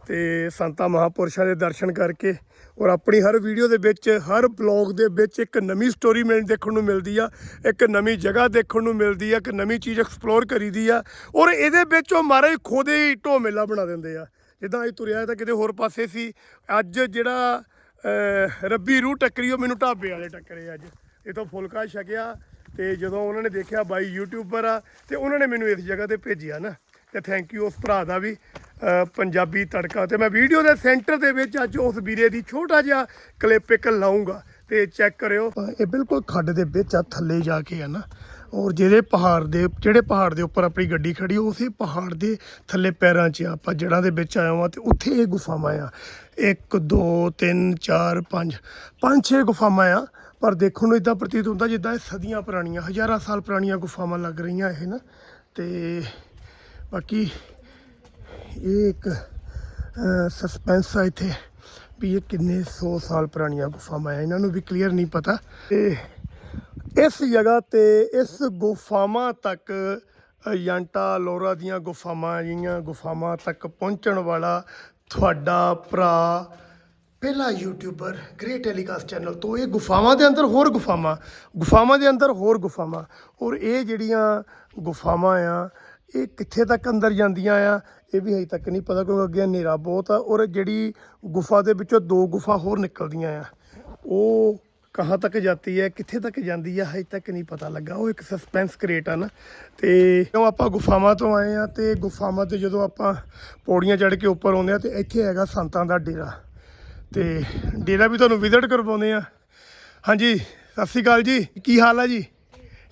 ਤੇ ਸੰਤਾਂ ਮਹਾਪੁਰਸ਼ਾਂ ਦੇ ਦਰਸ਼ਨ ਕਰਕੇ, ਔਰ ਆਪਣੀ ਹਰ ਵੀਡੀਓ ਦੇ ਵਿੱਚ, ਹਰ ਬਲੌਗ ਦੇ ਵਿੱਚ ਇੱਕ ਨਵੀਂ ਸਟੋਰੀ ਮੈਨੂੰ ਦੇਖਣ ਨੂੰ ਮਿਲਦੀ ਆ, ਇੱਕ ਨਵੀਂ ਜਗ੍ਹਾ ਦੇਖਣ ਨੂੰ ਮਿਲਦੀ ਆ, ਇੱਕ ਨਵੀਂ ਚੀਜ਼ ਐਕਸਪਲੋਰ ਕਰੀਦੀ ਆ, ਔਰ ਇਹਦੇ ਵਿੱਚ ਉਹ ਮਹਾਰਾਜ ਖੁਦ ਹੀ ਢੋ ਮੇਲਾ ਬਣਾ ਦਿੰਦੇ ਆ। ਜਿੱਦਾਂ ਅੱਜ ਤੁਰਿਆ ਤਾਂ ਕਿਤੇ ਹੋਰ ਪਾਸੇ ਸੀ, ਅੱਜ ਜਿਹੜਾ ਰੱਬੀ ਰੂਹ ਟੱਕਰੀ, ਉਹ ਮੈਨੂੰ ਢਾਬੇ ਵਾਲੇ ਟੱਕਰੇ ਅੱਜ। ਇਹ ਤੋਂ ਫੁਲਕਾ ਛਕਿਆ ਤੇ ਜਦੋਂ ਉਹਨਾਂ ਨੇ ਦੇਖਿਆ ਬਾਈ ਯੂਟਿਊਬਰ ਆ, ਤੇ ਉਹਨਾਂ ਨੇ ਮੈਨੂੰ ਇਸ ਜਗ੍ਹਾ ਤੇ ਭੇਜਿਆ ਨਾ। ਤੇ ਥੈਂਕ ਯੂ ਉਸ ਭਰਾ ਦਾ ਵੀ ਪੰਜਾਬੀ ਤੜਕਾ। ਤੇ ਮੈਂ ਵੀਡੀਓ ਦੇ ਸੈਂਟਰ ਦੇ ਵਿੱਚ ਅੱਜ ਉਸ ਵੀਰੇ ਦੀ ਛੋਟਾ ਜਿਹਾ ਕਲਿੱਪ ਇੱਕ ਲਾਉਂਗਾ ਤੇ ਚੈੱਕ ਕਰਿਓ। ਇਹ ਬਿਲਕੁਲ ਖੱਡ ਦੇ ਵਿੱਚ ਆ, ਥੱਲੇ ਜਾ ਕੇ ਆ ਨਾ। ਔਰ ਜਿਹੜੇ ਪਹਾੜ ਦੇ, ਜਿਹੜੇ ਪਹਾੜ ਦੇ ਉੱਪਰ ਆਪਣੀ ਗੱਡੀ ਖੜੀ, ਉਸੇ ਪਹਾੜ ਦੇ ਥੱਲੇ ਪੈਰਾਂ 'ਚ ਆ ਆਪਾਂ ਜੜ੍ਹਾਂ ਦੇ ਵਿੱਚ ਆਇਆ ਵਾਂ ਤੇ ਉੱਥੇ ਇਹ ਗੁਫਾਵਾਂ ਆ। 1 2 3 4 5 ਪੰਜ, ਛੇ ਗੁਫਾਵਾਂ ਆ। ਪਰ ਦੇਖਣ ਨੂੰ ਇਦਾਂ ਪ੍ਰਤੀਤ ਹੁੰਦਾ ਜਿੱਦਾਂ ਇਹ ਸਦੀਆਂ ਪੁਰਾਣੀਆਂ, ਹਜ਼ਾਰਾਂ ਸਾਲ ਪੁਰਾਣੀਆਂ ਗੁਫਾਵਾਂ ਲੱਗ ਰਹੀਆਂ ਇਹ ਨਾ। ਤੇ ਬਾਕੀ ਇਹ ਇੱਕ ਸਸਪੈਂਸ ਆ ਇੱਥੇ ਵੀ ਇਹ ਕਿੰਨੇ 100 ਸਾਲ ਪੁਰਾਣੀਆਂ ਗੁਫਾਵਾਂ ਆ, ਇਹਨਾਂ ਨੂੰ ਵੀ ਕਲੀਅਰ ਨਹੀਂ ਪਤਾ। ਤੇ ਇਸ ਜਗ੍ਹਾ ਤੇ, ਇਸ ਗੁਫਾਵਾਂ ਤੱਕ ਯੰਟਾ ਲੋਰਾ ਦੀਆਂ ਗੁਫਾਵਾਂ ਜੀਆਂ ਗੁਫਾਵਾਂ ਤੱਕ ਪਹੁੰਚਣ ਵਾਲਾ ਤੁਹਾਡਾ ਭਰਾ ਪਹਿਲਾ ਯੂਟਿਊਬਰ ਗ੍ਰੇਟ ਟੈਲੀਕਾਸਟ ਚੈਨਲ ਤੋਂ ਇਹ ਗੁਫਾਵਾਂ ਦੇ ਅੰਦਰ ਹੋਰ ਗੁਫਾਵਾਂ ਗੁਫਾਵਾਂ ਦੇ ਅੰਦਰ ਹੋਰ ਗੁਫਾਵਾਂ ਔਰ ਇਹ ਜਿਹੜੀਆਂ ਗੁਫਾਵਾਂ ਆ, ਇਹ ਕਿੱਥੇ ਤੱਕ ਅੰਦਰ ਜਾਂਦੀਆਂ ਆ, ਇਹ ਵੀ ਹਜੇ ਤੱਕ ਨਹੀਂ ਪਤਾ ਕਿਉਂਕਿ ਅੱਗੇ ਹਨੇਰਾ ਬਹੁਤ ਆ ਔਰ ਜਿਹੜੀ ਗੁਫਾ ਦੇ ਵਿੱਚੋਂ ਦੋ ਗੁਫਾ ਹੋਰ ਨਿਕਲਦੀਆਂ ਆ, ਉਹ ਕਹਾਂ ਤੱਕ ਜਾਂਦੀ ਹੈ, ਕਿੱਥੇ ਤੱਕ ਜਾਂਦੀ ਹੈ, ਹਜੇ ਤੱਕ ਨਹੀਂ ਪਤਾ ਲੱਗਾ, ਉਹ ਇੱਕ ਸਸਪੈਂਸ ਕ੍ਰੀਏਟ ਆ ਨਾ, ਤੇ ਜਦੋਂ ਆਪਾਂ ਗੁਫਾਵਾਂ ਤੋਂ ਆਏ ਆ ਤੇ ਗੁਫਾਵਾਂ ਤੇ ਜਦੋਂ ਆਪਾਂ ਪੌੜੀਆਂ ਚੜ੍ਹ ਕੇ ਉੱਪਰ ਆਉਂਦੇ ਆ ਤੇ ਇੱਥੇ ਹੈਗਾ ਸੰਤਾਂ ਦਾ ਡੇਰਾ। ਤੇ ਡੇਰਾ ਵੀ ਤੁਹਾਨੂੰ ਵਿਜ਼ਿਟ ਕਰਵਾਉਂਦੇ ਆ ਹਾਂਜੀ, ਸਤਿ ਸ਼੍ਰੀ ਅਕਾਲ ਜੀ। ਕੀ ਹਾਲ ਆ ਜੀ?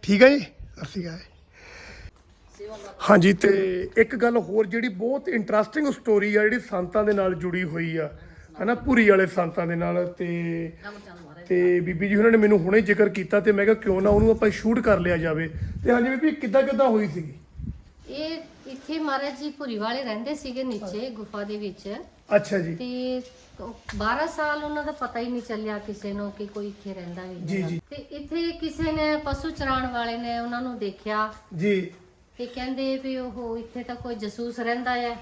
ਠੀਕ ਹੈ ਜੀ? ਸਤਿ ਸ਼੍ਰੀ ਅਕਾਲ। ਹਾਂਜੀ, ਤੇ ਇੱਕ ਗੱਲ ਹੋਰ ਜਿਹੜੀ ਬਹੁਤ ਇੰਟਰਸਟਿੰਗ ਸਟੋਰੀ ਆ, ਜਿਹੜੀ ਸੰਤਾਂ ਦੇ ਨਾਲ ਜੁੜੀ ਹੋਈ ਆ, ਹਨਾ, ਪੁਰੀ ਵਾਲੇ ਸੰਤਾਂ ਦੇ ਨਾਲ ਤੇ ਤੇ ਬੀਬੀ ਜੀ ਉਹਨਾਂ ਨੇ ਮੈਨੂੰ ਹੁਣੇ ਜ਼ਿਕਰ ਕੀਤਾ ਤੇ ਮੈਂ ਕਿਹਾ ਕਿਉਂ ਨਾ ਉਹਨੂੰ ਆਪਾਂ ਸ਼ੂਟ ਕਰ ਲਿਆ ਜਾਵੇ। ਤੇ ਹਾਂਜੀ, ਬੀਬੀ, ਕਿੱਦਾਂ ਕਿੱਦਾਂ ਹੋਈ ਸੀਗੀ? ਇਹ ਇੱਥੇ ਮਹਾਰਾਜ ਜੀ ਪੁਰੀ ਵਾਲੇ ਰਹਿੰਦੇ ਸੀਗੇ ਨੀਚੇ, ਗੁਫਾ ਦੇ ਵਿੱਚ। ਅੱਛਾ ਜੀ। ਤੇ 12 ਸਾਲ ਉਹਨਾਂ ਦਾ ਪਤਾ ਹੀ ਨਹੀਂ ਚੱਲਿਆ ਕਿਸੇ ਨੂੰ ਕਿ ਕੋਈ ਇੱਥੇ ਰਹਿੰਦਾ ਵੀ ਜੀ, ਹੈਗਾ। ਜੀ। ਤੇ ਇੱਥੇ ਕਿਸੇ ਨੇ ਪਸ਼ੂ ਚਰਾਉਣ ਵਾਲੇ ਨੇ ਉਹਨਾਂ ਨੂੰ ਦੇਖਿਆ ਜੀ। ਤੇ ਕਹਿੰਦੇ ਵੀ ਉਹ ਇੱਥੇ ਤਾਂ ਕੋਈ ਜਸੂਸ ਰਹਿੰਦਾ ਹੈ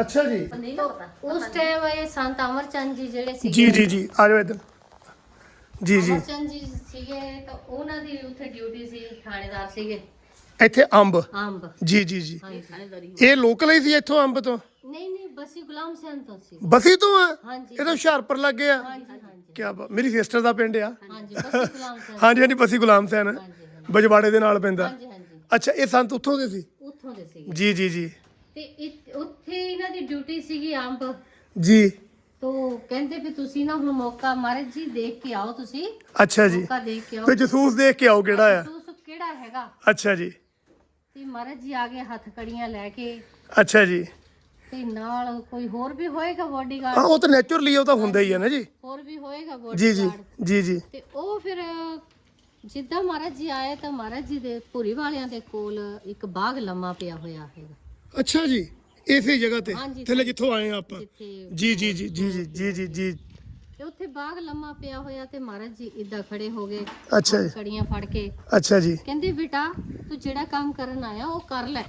ਅੱਛਾ ਜੀ। ਨਹੀਂ ਉਸ ਟਾਈਮ ਇਹ ਸੰਤ ਅਮਰਚੰਦ ਜੀ ਜਿਹੜੇ ਸੀਗੇ। ਜੀ ਜੀ ਜੀ। ਆ ਜਾਓ ਇੱਧਰ। ਜੀ ਜੀ। ਅਮਰਚੰਦ ਜੀ ਸੀਗੇ ਤਾਂ ਉਹਨਾਂ ਦੀ ਉੱਥੇ ਡਿਊਟੀ ਸੀ ਥਾਣੇਦਾਰ ਸੀਗੇ। ਇੱਥੇ ਅੰਬ। ਅੰਬ। ਜੀ ਜੀ ਜੀ। ਇਹ ਲੋਕਲ ਹੀ ਸੀ ਇੱਥੋਂ ਅੰਬ ਤੋਂ? ਬਸੀ ਗੁਲਾਮ ਤੋਂ ਸੀ। ਬਸੀ ਤੋਂ ਆ? ਹਾਂਜੀ। ਇਹ ਤਾਂ ਹੁਸ਼ਿਆਰਪੁਰ ਲੱਗੇ ਆ ਹਾਂਜੀ ਹਾਂਜੀ। ਕੀ ਬਾਤ ਮੇਰੀ ਸਿਸਟਰ ਦਾ ਪਿੰਡ ਆ। ਹਾਂਜੀ ਬਸੀ ਗੁਲਾਮ ਸਿੰਘ ਹਾਂਜੀ ਹਾਂਜੀ ਬਸੀ ਗੁਲਾਮ ਸੈਨ। ਬਜਵਾੜੇ ਦੇ ਨਾਲ ਪੈਂਦਾ। ਹਾਂਜੀ ਹਾਂਜੀ। ਅੱਛਾ ਇਹ ਸੰਤ ਉੱਥੋਂ ਦੇ ਸੀ? ਉੱਥੋਂ ਦੇ ਸੀਗੇ। ਜੀ ਜੀ ਜੀ। ਤੇ ਇ- ਉੱਥੇ ਇਹਨਾਂ ਦੀ ਡਿਊਟੀ ਸੀਗੀ ਅੰਬ। ਜੀ। ਤੋਂ ਕਹਿੰਦੇ ਵੀ ਤੁਸੀਂ ਨਾ ਹੁਣ ਮੌਕਾ ਮਹਾਰਾਜ ਜੀ ਦੇਖ ਕੇ ਆਓ ਤੁਸੀਂ। ਅੱਛਾ ਜੀ। ਮੌਕਾ ਦੇਖ ਕੇ ਆਓ। ਤੇ ਜਸੂਸ ਦੇਖ ਕੇ ਆਓ ਕਿਹੜਾ ਆ? ਜਸੂਸ ਕਿਹੜਾ ਹੈਗਾ? ਅੱਛਾ ਜੀ। ਤੇ ਮਹਾਰਾਜ ਜੀ ਆ ਗਏ ਹੱਥ ਕੜੀਆਂ ਲੈ ਕੇ। ਅੱਛਾ ਜੀ। ਤੇ ਨਾਲ ਕੋਈ ਹੋਰ ਵੀ ਹੋਏਗਾ ਹਾਂ ਬੋਡੀਗਾਰਡ ਉਹ ਤਾਂ ਨੇਚਰਲੀ ਉਹ ਤਾਂ ਹੁੰਦਾ ਹੀ ਹੈ ਨਾ ਜੀ। ਹੋਰ ਵੀ ਹੋਏਗਾ ਜੀ ਜੀ ਬੋਡੀਗਾਰਡ ਜੀ ਜੀ। ਤੇ ਉਹ ਫਿਰ ਜਿੱਦਾਂ ਮਹਾਰਾਜ ਜੀ ਆਏ ਤਾਂ ਮਹਾਰਾਜ ਜੀ ਦੇ ਭੂਰੀ ਵਾਲਿਆਂ ਦੇ ਕੋਲ ਇੱਕ ਬਾਗ ਲੰਮਾ ਪਿਆ ਹੋਇਆ ਹੈਗਾ। ਅੱਛਾ ਜੀ ਇਸੇ ਜਗ੍ਹਾ ਤੇ? ਹਾਂਜੀ। ਥੱਲੇ ਜਿੱਥੋਂ ਆਏ ਆ ਆਪਾਂ। ਜਿੱਥੇ ਜੀ ਜੀ ਜੀ ਜੀ ਜੀ ਜੀ ਜੀ ਜੀ। ਤੇ ਉੱਥੇ ਬਾਗ ਲੰਮਾ ਪਿਆ ਹੋਇਆ ਤੇ ਮਹਾਰਾਜ ਜੀ ਇਦਾਂ ਖੜੇ ਹੋ ਗਏ ਅੱਛਾ ਜੀ। ਕੜੀਆਂ ਫੜ ਕੇ। ਅੱਛਾ ਜੀ। ਕਹਿੰਦੇ ਬੇਟਾ ਤੂੰ ਜਿਹੜਾ ਕੰਮ ਕਰਨ ਆਇਆ ਉਹ ਕਰ ਲੈ।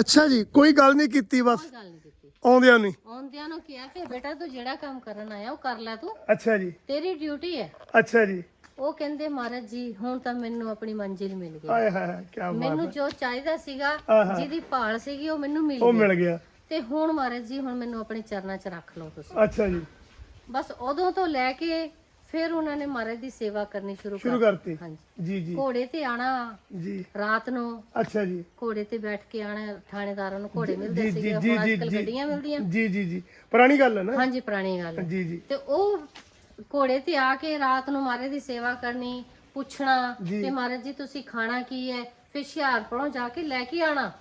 ਅੱਛਾ ਜੀ ਕੋਈ ਗੱਲ ਨਹੀਂ ਕੀਤੀ ਬਸ। ਕੋਈ ਗੱਲ ਨਹੀਂ ਕੀਤੀ। ਆਉਂਦਿਆਂ ਨਹੀਂ ਆਉਂਦਿਆਂ ਨੂੰ ਕਿਹਾ ਕਿ ਬੇਟਾ ਤੂੰ ਜਿਹੜਾ ਕੰਮ ਕਰਨ ਆਇਆ ਉਹ ਕਰ ਲੈ ਤੂੰ। ਅੱਛਾ ਜੀ। ਤੇਰੀ ਡਿਊਟੀ ਹੈ। ਅੱਛਾ ਜੀ। ਉਹ ਕਹਿੰਦੇ ਮਹਾਰਾਜ ਜੀ ਹੁਣ ਤਾਂ ਮੈਨੂੰ ਆਪਣੀ ਮੰਜ਼ਿਲ ਮਿਲ ਗਈ। ਆਏ ਹਾਏ ਹਾਏ ਕੀ ਬਾਤ ਮੈਨੂੰ ਜੋ ਚਾਹੀਦਾ ਸੀਗਾ ਆਹਾ। ਜਿਹਦੀ ਭਾਲ ਸੀਗੀ ਉਹ ਮੈਨੂੰ ਮਿਲ ਉਹ ਗਈ। ਮਿਲ ਗਿਆ। ਤੇ ਹੁਣ ਮਹਾਰਾਜ ਜੀ ਹੁਣ ਮੈਨੂੰ ਆਪਣੇ ਚਰਨਾਂ 'ਚ ਰੱਖ ਲਓ ਤੁਸੀਂ। ਅੱਛਾ ਜੀ। ਬਸ ਉਦੋਂ ਤੋਂ ਲੈ ਕੇ ਫਿਰ ਉਹਨਾਂ ਨੇ ਮਹਾਰਾਜ ਦੀ ਸੇਵਾ ਕਰਨੀ ਸ਼ੁਰੂ ਸ਼ੁਰੂ ਕਰ ਕਰਤੀ। ਹਾਂਜੀ। ਜੀ ਜੀ। ਘੋੜੇ ਤੇ ਆਣਾ ਜੀ। ਰਾਤ ਨੂੰ। ਅੱਛਾ ਜੀ। ਘੋੜੇ ਤੇ ਬੈਠ ਕੇ ਆਣਾ ਥਾਣੇਦਾਰਾਂ ਨੂੰ ਘੋੜੇ ਮਿਲਦੇ ਜੀ ਸੀਗੇ ਜੀ ਹੁਣ ਜੀ ਜੀ। ਅੱਜਕੱਲ ਗੱਡੀਆਂ ਮਿਲਦੀਆਂ। ਜੀ ਜੀ ਜੀ। ਪੁਰਾਣੀ ਗੱਲ ਹੈ ਨਾ? ਹਾਂਜੀ ਪੁਰਾਣੀ ਗੱਲ ਹੈ। ਜੀ ਜੀ। ਤੇ ਉਹ ਘੋੜੇ ਤੇ ਆ ਕੇ ਰਾਤ ਨੂੰ ਮਹਾਰਾਜ ਦੀ ਸੇਵਾ ਕਰਨੀ ਪੁੱਛਣਾ। ਕਿ ਮਹਾਰਾਜ ਜੀ ਤੁਸੀਂ ਖਾਣਾ ਕੀ ਹੈ? ਫਿਰ ਹੁਸ਼ਿਆਰਪੁਰੋਂ ਜਾ ਕੇ ਲੈ ਕੇ ਆਣਾ।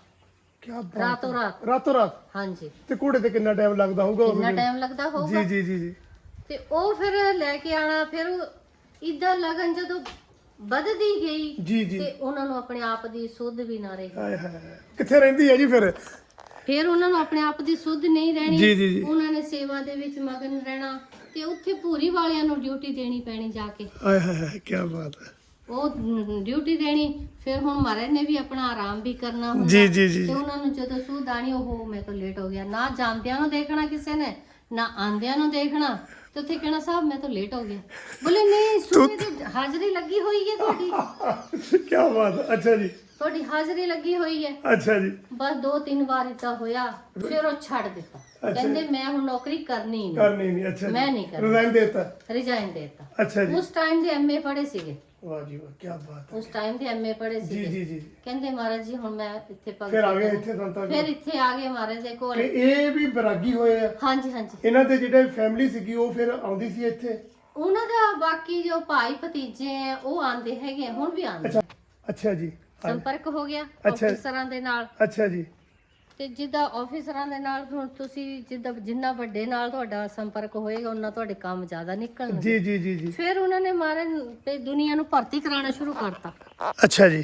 ਰਾਤੋਂ ਰਾਤ। ਰਾਤੋਂ ਰਾਤ? ਹਾਂਜੀ। ਤੇ ਘੋੜੇ ਤੇ ਕਿੰਨਾ ਟਾਈਮ ਲੱਗਦਾ ਹੋਊਗਾ ਕਿੰਨਾ? ਟਾਈਮ ਲੱਗਦਾ ਹੋਊਗਾ? ਜੀ ਜੀ ਜੀ। ਤੇ ਉਹ ਫਿਰ ਲੈ ਕੇ ਆਣਾ ਫਿਰ ਇਦਾਂ ਲਗਨ ਜਦੋਂ ਵੱਧਦੀ ਗਈ ਜੀ ਜੀ। ਤੇ ਉਹਨਾਂ ਨੂੰ ਆਪਣੇ ਆਪ ਦੀ ਸੁੱਧ ਵੀ ਨਾ ਰਹੀ। ਹਾਏ ਹਾਏ ਕਿੱਥੇ ਰਹਿੰਦੀ ਹੈ ਜੀ ਫਿਰ? ਫਿਰ ਉਹਨਾਂ ਨੂੰ ਆਪਣੇ ਆਪ ਦੀ ਸੁੱਧ ਨਹੀਂ ਰਹਿਣੀ। ਜੀ, ਜੀ, ਜੀ। ਉਹਨਾਂ ਨੇ ਸੇਵਾ ਦੇ ਵਿੱਚ ਮਗਨ ਰਹਿਣਾ ਤੇ ਉੱਥੇ ਪੂਰੀ ਵਾਲਿਆਂ ਨੂੰ ਡਿਊਟੀ ਦੇਣੀ ਪੈਣੀ ਜਾ ਕੇ। ਆਏ ਹਾਏ ਹਾਏ ਕੀ ਬਾਤ ਹੈ। ਉਹ ਡਿਊਟੀ ਦੇਣੀ ਫਿਰ ਹੁਣ ਮਹਾਰਾਜ ਨੇ ਵੀ ਆਪਣਾ ਆਰਾਮ ਵੀ ਕਰਨਾ ਹੁੰਦਾ। ਜੀ ਜੀ ਜੀ। ਤੇ ਉਹਨਾਂ ਨੂੰ ਜਦੋਂ ਸੂਦ ਆਣੀ ਉਹ ਮੈਂ ਤਾਂ ਲੇਟ ਹੋ ਗਿਆ। ਨਾ ਜਾਂਦਿਆਂ ਨੂੰ ਦੇਖਣਾ ਕਿਸੇ ਨੇ ਨਾ ਆਂਦਿਆਂ ਨੂੰ ਦੇਖਣਾ ਤੇ ਉੱਥੇ ਕਹਿਣਾ ਸਾਹਿਬ ਮੈਂ ਤਾਂ ਲੇਟ ਹੋ ਗਿਆ। ਬੋਲੇ ਨਹੀਂ ਸੂਬੇ ਦੀ ਹਾਜ਼ਰੀ ਲੱਗੀ ਹੋਈ ਹੈ ਤੁਹਾਡੀ? ਕੀ ਬਾਤ ਹੈ। ਅੱਛਾ ਜੀ। ਤੁਹਾਡੀ ਹਾਜ਼ਰੀ ਲੱਗੀ ਹੋਈ ਹੈ। ਅੱਛਾ ਜੀ। ਬਸ ਦੋ ਤਿੰਨ ਵਾਰ ਇਦਾਂ ਹੋਇਆ ਫਿਰ ਉਹ ਛੱਡ ਦਿੱਤਾ। ਕਹਿੰਦੇ ਮੈਂ ਹੁਣ ਨੌਕਰੀ ਕਰਨੀ ਹੀ ਨਹੀਂ ਕਰਨੀ ਨਹੀਂ ਅੱਛਾ ਮੈਂ ਨਹੀਂ ਕਰਨੀ। ਰਿਜ਼ਾਈਨ ਦੇਤਾ। ਰਿਜ਼ਾਈਨ ਦੇਤਾ। ਅੱਛਾ ਜੀ। ਉਸ ਟਾਈਮ ਦੇ ਐਮਏ ਪੜ੍ਹੇ ਸੀਗੇ। ਵਾਹ ਜੀ ਵਾਹ ਕੀ ਬਾਤ ਹੈ। ਉਸ ਟਾਈਮ ਦੇ ਐਮਏ ਪੜ੍ਹੇ ਜੀ ਸੀਗੇ ਜੀ ਜੀ। ਕਹਿੰਦੇ ਮਹਾਰਾਜ ਜੀ ਹੁਣ ਮੈਂ ਇੱਥੇ ਭਗਤੀ ਫਿਰ ਆ ਗਏ ਕਰਾਂ। ਇੱਥੇ ਸੰਤਾਂ ਫਿਰ ਇੱਥੇ ਆ ਗਏ ਮਹਾਰਾਜ ਦੇ ਕੋਲ। ਤੇ ਇਹ ਵੀ ਬਰਾਗੀ ਹੋਏ ਆ। ਹਾਂਜੀ ਹਾਂਜੀ। ਇਹਨਾਂ ਦੇ ਜਿਹੜੇ ਫੈਮਿਲੀ ਸੀਗੀ ਉਹ ਫਿਰ ਆਉਂਦੀ ਸੀ ਇੱਥੇ? ਉਹਨਾਂ ਦਾ ਬਾਕੀ ਜੋ ਭਾਈ ਭਤੀਜੇ ਆ ਉਹ ਆਂਦੇ ਹੈਗੇ ਆ, ਹੁਣ ਵੀ ਆਂਦੇ ਅੱਛਾ ਅੱਛਾ ਜੀ। ਸੰਪਰਕ ਹੋ ਗਿਆ ਅੱਛਾ। ਆਫੀਸਰਾਂ ਦੇ ਨਾਲ। ਅੱਛਾ ਜੀ। ਤੇ ਜਿੱਦਾਂ ਆਫੀਸਰਾਂ ਦੇ ਨਾਲ ਹੁਣ ਤੁਸੀਂ ਜਿੱਦਾਂ ਜਿੰਨਾ ਵੱਡੇ ਨਾਲ ਤੁਹਾਡਾ ਸੰਪਰਕ ਹੋਏਗਾ ਉਹਨਾਂ ਤੁਹਾਡੇ ਕੰਮ ਜ਼ਿਆਦਾ ਨਿਕਲਣਗੇ। ਜੀ ਜੀ ਜੀ ਜੀ। ਫਿਰ ਉਹਨਾਂ ਨੇ ਮਾਰਨ ਤੇ ਦੁਨੀਆ ਨੂੰ ਭਰਤੀ ਕਰਾਉਣਾ ਸ਼ੁਰੂ ਕਰਤਾ। ਅੱਛਾ ਜੀ।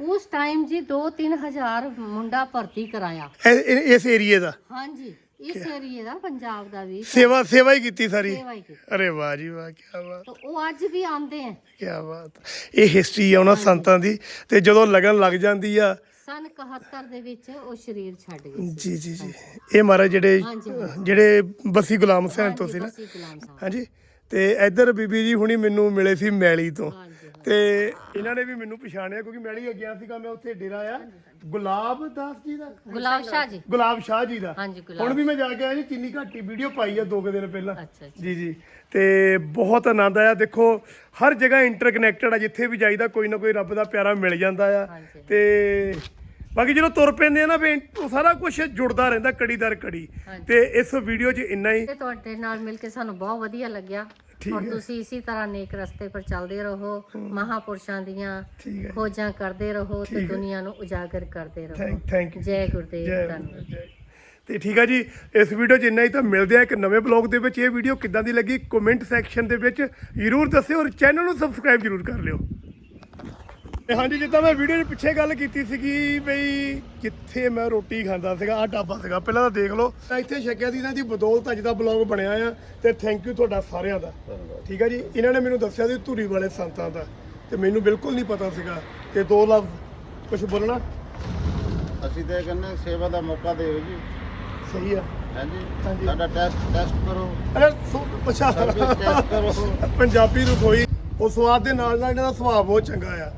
ਉਸ ਟਾਈਮ ਜੀ 2-3 ਹਜ਼ਾਰ ਮੁੰਡਾ ਭਰਤੀ ਕਰਾਇਆ। ਇਹ- ਇਸ ਏਰੀਏ ਦਾ? ਹਾਂਜੀ ਇਸ ਏਰੀਏ ਦਾ ਪੰਜਾਬ ਦਾ ਵੀ। ਸੇਵਾ ਸੇਵਾ ਹੀ ਕੀਤੀ ਸਾਰੀ? ਸੇਵਾ ਹੀ ਕੀਤੀ। ਅਰੇ ਵਾਹ ਜੀ ਵਾਹ ਕੀ ਬਾਤ। ਤਾਂ ਉਹ ਅੱਜ ਵੀ ਆਉਂਦੇ ਆ। ਕੀ ਬਾਤ। ਇਹ ਹਿਸਟਰੀ ਆ ਉਹਨਾਂ ਸੰਤਾਂ ਦੀ ਤੇ ਜਦੋਂ ਲਗਨ ਲੱਗ ਜਾਂਦੀ ਆ ਸਨ 71 ਦੇ ਵਿੱਚ ਉਹ ਸਰੀਰ ਛੱਡ ਗਏ ਸੀ। ਜੀ ਜੀ ਜੀ। ਇਹ ਮਹਾਰਾਜ ਜਿਹੜੇ ਹਾਂਜੀ, ਜਿਹੜੇ ਬਸੀ ਗੁਲਾਮ ਹੁਸੈਨ ਤੋਂ ਸੀ ਨਾ। ਬਸੀ ਗੁਲਾਮ ਸਾਹਿਬ ਹਾਂਜੀ। ਤੇ ਇੱਧਰ ਬੀਬੀ ਜੀ ਹੁਣੀ ਮੈਨੂੰ ਮਿਲੇ ਸੀ ਮੈਲੀ ਤੋਂ। ਹਾਂਜੀ। ਤੇ ਇਹਨਾਂ ਨੇ ਵੀ ਮੈਨੂੰ ਪਛਾਣਿਆ ਕਿਉਂਕਿ ਮੈਲੀ ਗਿਆ ਸੀਗਾ ਮੈਂ ਉੱਥੇ ਡੇਰਾ ਆ। ਗੁਲਾਬ ਦਾਸ ਜੀ ਦਾ? ਗੁਲਾਬ ਸ਼ਾਹ ਜੀ। ਗੁਲਾਬ ਸ਼ਾਹ ਜੀ ਦਾ। ਹਾਂਜੀ ਹੁਣ ਵੀ ਮੈਂ ਜਾ ਕੇ ਆਇਆ ਜੀ ਚੀਨੀ ਘਾਟੀ ਵੀਡੀਓ ਪਾਈ ਆ ਦੋ ਕੁ ਦਿਨ ਪਹਿਲਾਂ। ਅੱਛਾ ਜੀ ਜੀ। ਤੇ ਬਹੁਤ ਆਨੰਦ ਆਇਆ। ਦੇਖੋ ਹਰ ਜਗ੍ਹਾ ਇੰਟਰਕਨੈਕਟਡ ਆ ਜਿੱਥੇ ਵੀ ਜਾਈਦਾ ਕੋਈ ਨਾ ਕੋਈ ਰੱਬ ਦਾ ਪਿਆਰਾ ਮਿਲ ਜਾਂਦਾ ਆ। ਹਾਂਜੀ। ਤੇ ਬਾਕੀ ਜਦੋਂ ਤੁਰ ਪੈਂਦੇ ਆ ਨਾ ਵੀ ਉਹ ਸਾਰਾ ਕੁਝ ਜੁੜਦਾ ਰਹਿੰਦਾ ਕੜੀ ਦਰ ਕੜੀ। ਤੇ ਇਸ ਵੀਡੀਓ 'ਚ ਇੰਨਾ ਹੀ। ਤੇ ਤੁਹਾਡੇ ਨਾਲ ਮਿਲ ਕੇ ਸਾਨੂੰ ਬਹੁਤ ਵਧੀਆ ਲੱਗਿਆ। ਔਰ ਤੁਸੀਂ ਇਸੇ ਤਰ੍ਹਾਂ ਨੇਕ ਰਸਤੇ ਪਰ ਚੱਲਦੇ ਰਹੋ ਮਹਾਪੁਰਸ਼ਾਂ ਦੀਆਂ ਠੀਕ ਹੈ। ਖੋਜਾਂ ਕਰਦੇ ਰਹੋ ਤੇ ਦੁਨੀਆ ਨੂੰ ਉਜਾਗਰ ਕਰਦੇ ਰਹੋ। Thank thank you. ਜੈ ਗੁਰਦੇਵ ਜੈ ਧੰਨਵਾਦ ਜੈ। ਤੇ ਠੀਕ ਆ ਜੀ ਇਸ ਵੀਡੀਓ 'ਚ ਇੰਨਾ ਹੀ ਤਾਂ ਮਿਲਦੇ ਆ ਇੱਕ ਨਵੇਂ ਬਲੌਗ ਦੇ ਵਿੱਚ। ਇਹ ਵੀਡੀਓ ਕਿੱਦਾਂ ਦੀ ਲੱਗੀ ਕਮੈਂਟ ਸੈਕਸ਼ਨ ਦੇ ਵਿੱਚ ਜਰੂਰ ਦੱਸਿਓ ਔਰ ਚੈਨਲ ਨੂੰ ਸਬਸਕ੍ਰਾਈਬ ਜਰੂਰ ਕਰ ਲਿਓ। ਤੇ ਹਾਂਜੀ ਜਿੱਦਾਂ ਮੈਂ ਵੀਡੀਓ 'ਚ ਪਿੱਛੇ ਗੱਲ ਕੀਤੀ ਸੀਗੀ ਬਈ ਜਿੱਥੇ ਮੈਂ ਰੋਟੀ ਖਾਂਦਾ ਸੀਗਾ ਆਹ ਢਾਬਾ ਸੀਗਾ। ਪਹਿਲਾਂ ਤਾਂ ਦੇਖ ਲਓ ਤਾਂ ਇੱਥੇ ਛਕਿਆ ਦੀ ਇਹਨਾਂ ਦੀ ਬਦੌਲਤ ਅੱਜ ਦਾ ਬਲੌਗ ਬਣਿਆ ਆ ਤੇ ਥੈਂਕ ਯੂ ਤੁਹਾਡਾ ਸਾਰਿਆਂ ਦਾ। ਠੀਕ ਆ ਜੀ? ਇਹਨਾਂ ਨੇ ਮੈਨੂੰ ਦੱਸਿਆ ਸੀ ਧੂਰੀ ਵਾਲੇ ਸੰਤਾਂ ਦਾ ਤੇ ਮੈਨੂੰ ਬਿਲਕੁਲ ਨਹੀਂ ਪਤਾ ਸੀਗਾ ਤੇ ਦੋ ਲਫ਼ਜ਼ ਕੁਝ ਬੋਲਣਾ। ਅਸੀਂ ਤੇ ਕਹਿੰਦੇ ਸੇਵਾ ਦਾ ਮੌਕਾ ਦਿਓ ਜੀ। ਸਹੀ ਆ। ਹਾਂਜੀ। ਸਾਡਾ ਟੈਸਟ ਟੈਸਟ ਕਰੋ। ਅਰੇ ਸੋ ਅੱਛਾ। ਪੰਜਾਬੀ ਰਸੋਈ ਉਹ ਸਵਾਦ ਦੇ ਨਾਲ ਨਾਲ ਇਹਨਾਂ ਦਾ ਸੁਭਾਅ ਬਹੁਤ ਚੰਗਾ ਆ।